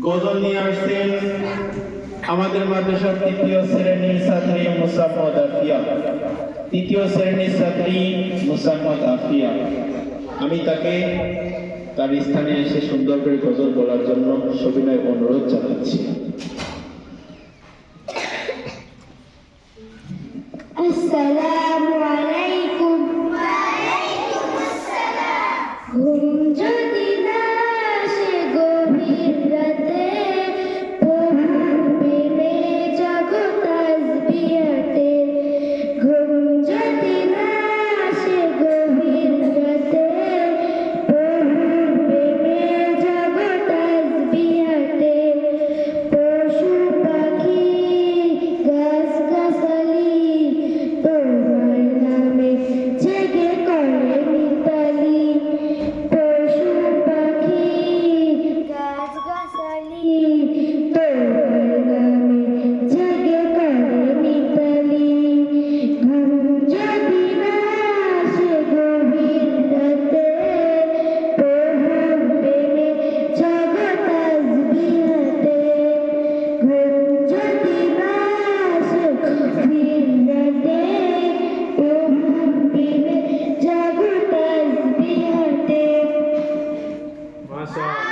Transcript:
গজল নিয়ে আসছেন আমাদের মাদ্রাসার তৃতীয় শ্রেণির ছাত্রী মুসাম্মদ আফিয়া। তৃতীয় শ্রেণির ছাত্রী মুসাম্মদ আফিয়া। আমি তাকে তার স্থানে এসে সুন্দর করে গজল বলার জন্য সবিনয় অনুরোধ জানাচ্ছি। আসসালামু nossa